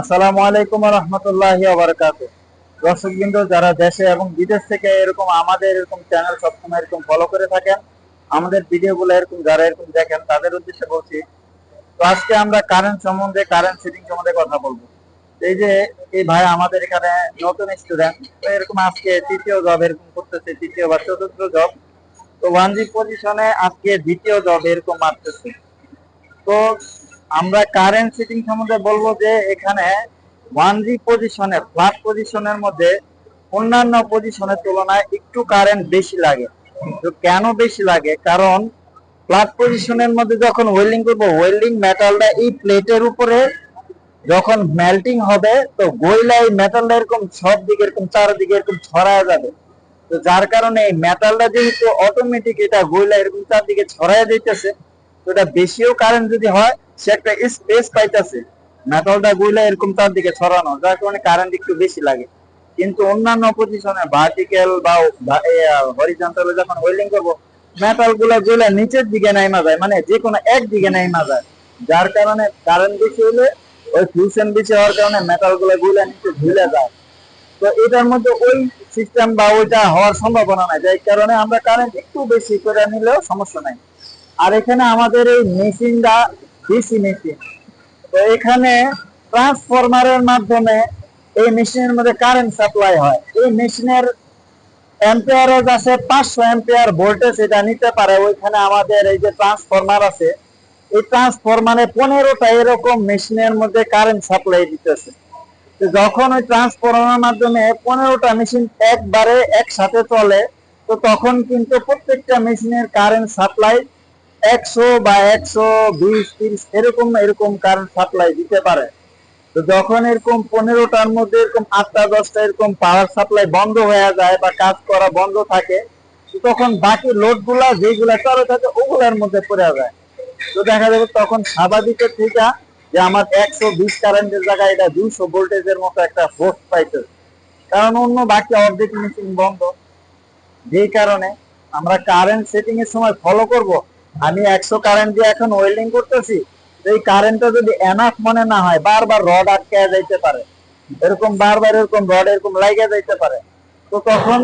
আসসালামু আলাইকুম রহমতুল্লাহ বারকাত দর্শকবৃন্দ, যারা দেশে এবং বিদেশ থেকে এরকম আমাদের এরকম চ্যানেল সবসময় এরকম ফলো করে থাকেন, আমাদের ভিডিওগুলো এরকম, যারা এরকম দেখেন, তাদের উদ্দেশ্যে বলছি, তো আজকে আমরা কারেন্ট সম্বন্ধে কারেন্ট সেটিং সম্বন্ধে কথা বলব। এই যে, এই ভাই আমাদের এখানে নতুন স্টুডেন্ট এরকম আজকে তৃতীয় জব এরকম করতেছে, তৃতীয় বা চতুর্থ জব তো ওয়ান জি পজিশনে আজকে দ্বিতীয় জব এরকম মারতেছে তো আমরা কারেন্ট সিটিং সম্বন্ধে বলব যে এখানে ওয়ান জি পজিশনে ফ্ল্যাট পজিশনের মধ্যে অন্যান্য পজিশনের তুলনায় একটু কারেন্ট বেশি লাগে। তো কেন বেশি লাগে? কারণ ফ্ল্যাট পজিশনের মধ্যে যখন ওয়েল্ডিং করব ওয়েল্ডিং মেটালটা এই প্লেটের উপরে যখন মেল্টিং হবে, তো গইলা এই মেটালটা এরকম সব দিকে এরকম চারদিকে এরকম ছড়ায় যাবে। তো যার কারণে এই মেটালটা যেহেতু অটোমেটিক এটা গইলা এরকম চারদিকে ছড়ায় দিতেছে তো এটা বেশিও কারেন্ট যদি হয় সে একটা স্পেস পাইতেছে। মেটালটা গইলা এরকম চারদিকে ছড়ানো, যার কারণে কারেন্ট একটু বেশি লাগে। কিন্তু অন্যান্য পজিশনে ভার্টিক্যাল বা হরিজন্টালে যখন ওয়েল্ডিং করব মেটালগুলা গুলা নিচের দিকে নাইমা যায় মানে যে কোনো এক দিকে নাইমা যায়। যার কারণে কারেন্ট বেশি হলে ওই ফিউশন বেশি হওয়ার কারণে মেটালগুলা গুলা নিচে ঝুলে যায়। তো এটার মধ্যে ওই সিস্টেম বা ওইটা হওয়ার সম্ভাবনা নাই, যার কারণে আমরা কারেন্ট একটু বেশি করে নিলেও সমস্যা নাই। আর এখানে আমাদের এই মেশিনটা ডিসি মেশিন তো এখানে ট্রান্সফরমারের মাধ্যমে এই মেশিনের মধ্যে কারেন্ট সাপ্লাই হয়। এই মেশিনের অ্যাম্পিয়ারেজ আছে পাঁচশো অ্যাম্পিয়ার ভোল্টেজ এটা নিতে পারে। ওইখানে আমাদের এই যে ট্রান্সফরমার আছে, এই ট্রান্সফরমারে পনেরোটা এরকম মেশিনের মধ্যে কারেন্ট সাপ্লাই দিতেছে। যখন ওই ট্রান্সফরমার মাধ্যমে পনেরোটা মেশিন একবারে একসাথে চলে, তো তখন কিন্তু প্রত্যেকটা মেশিনের কারেন্ট সাপ্লাই একশো বা একশো বিশ, তিরিশ এরকম এরকম কারেন্ট সাপ্লাই দিতে পারে। তো যখন এরকম পনেরোটার মধ্যে এরকম আটটা, দশটা এরকম পাওয়ার সাপ্লাই বন্ধ হয়ে যায় বা কাজ করা বন্ধ থাকে তখন বাকি লোডগুলা যেগুলা চালু থাকে, ওগুলার মধ্যে পড়ে যায়। তো দেখা যাবে তখন স্বাভাবিকের থেকে যে আমার একশো বিশ কারেন্টের জায়গায় এটা দুইশো ভোল্টেজের মতো একটা ফোর্স পাইতে কারণ অন্য বাকি অর্ধেক মেশিন বন্ধ। যেই কারণে আমরা কারেন্ট সেটিং এর সময় ফলো করব। আমি একশো কারেন্ট দিয়ে এখন ওয়েল্ডিং করতেছি, এই কারেন্টটা যদি এনাফ মনে না হয়, বারবার রড আটকে যাইতে পারে। এরকম বারবার এরকম রড এরকম লাগে যাইতে পারে। তো তখন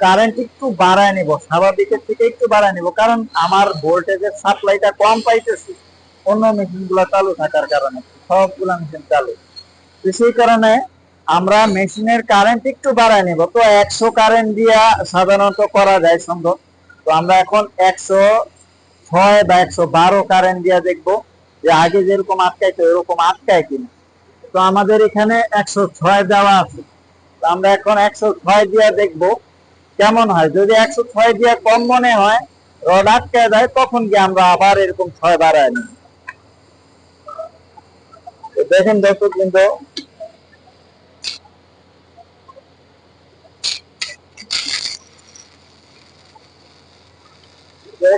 কারেন্ট একটু বাড়ায় নিব, স্বাভাবিকের থেকে একটু বাড়ায় নিব, কারণ আমার ভোল্টেজের সাপ্লাইটা কম পাইতেছি, অন্য মেশিনগুলা চালু থাকার কারণে, সবগুলা মেশিন চালু। তো সেই কারণে আমরা মেশিনের কারেন্ট একটু বাড়ায় নিব। তো একশো কারেন্ট দিয়া সাধারণত করা যায় সম্ভব। তো আমরা এখন একশো ছয় বা একশো বারো কারেন্ট দিয়ে দেখব যে আগে যেরকম আটকাইতো, এরকম আটকায় কিনা। তো আমাদের এখানে একশো ছয় দেওয়া আছে। তো আমরা এখন একশো ছয় দিয়া দেখব কেমন হয়। যদি একশো ছয় দিয়া কম মনে হয়, রড আটকায় যায়, তখন কি আমরা আবার এরকম ছয় বাড়ায় নিই দেখেন দর্শক কিন্তু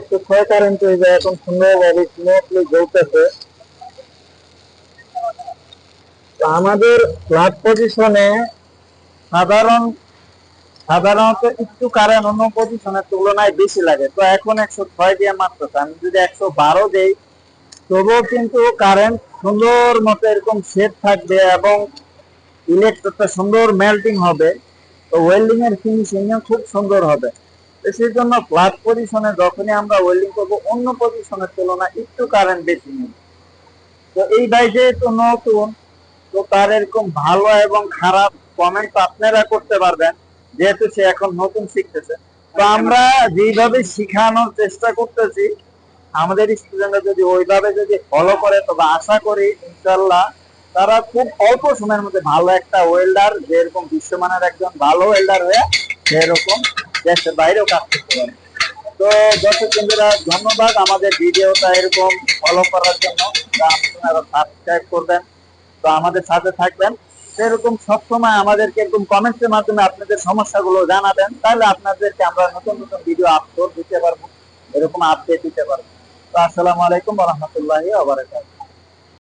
একটু ছয় কারেন্ট হয়ে যায় এখন সুন্দরভাবে স্মুথলি জ্বলতেছে। তো আমাদের ফ্ল্যাট পজিশনে সাধারণ, সাধারণত একটু কারেন্ট অন্য পজিশনের তুলনায় বেশি লাগে। তো এখন একশো ছয় দিয়ে মারতেছে আমি যদি একশো বারো দেই, তবুও কিন্তু কারেন্ট সুন্দর মতো এরকম সেট থাকবে এবং ইলেকট্রিকটা সুন্দর মেল্টিং হবে। তো ওয়েল্ডিং এর ফিনিশিং খুব সুন্দর হবে। সেই জন্য ফ্ল্যাট পজিশনে যখনই আমরা ওয়েল্ডিং করব, অন্য পজিশনের তুলনায় একটু কারেন্ট বেশি নেব তো এই ভাই যেহেতু নতুন, তো তার এরকম ভালো এবং খারাপ কমেন্ট আপনারা করতে পারবেন, যেহেতু সে এখন নতুন শিখতেছে। তো আমরা যেইভাবে শিখানোর চেষ্টা করতেছি, আমাদের স্টুডেন্টরা যদি ওইভাবে যদি ফলো করে, তবে আশা করি ইনশাল্লাহ তারা খুব অল্প সময়ের মধ্যে ভালো একটা ওয়েল্ডার যেরকম বিশ্বমানের একজন ভালো ওয়েল্ডার হয়ে সেরকম দেশের বাইরেও কাজ করতে পারে। তো দর্শক বন্ধুরা, ধন্যবাদ আমাদের ভিডিওটা এরকম ফলো করার জন্য। আপনারা সাবস্ক্রাইব করবেন। তো আমাদের সাথে থাকবেন। সেরকম সবসময় আমাদেরকে এরকম কমেন্টসের মাধ্যমে আপনাদের সমস্যাগুলো জানাবেন। তাহলে আপনাদেরকে আমরা নতুন নতুন ভিডিও আপলোড দিতে পারব। এরকম আপডেট দিতে পারব। তো আসসালামু আলাইকুম রহমতুল্লাহি আবরাকাতুহু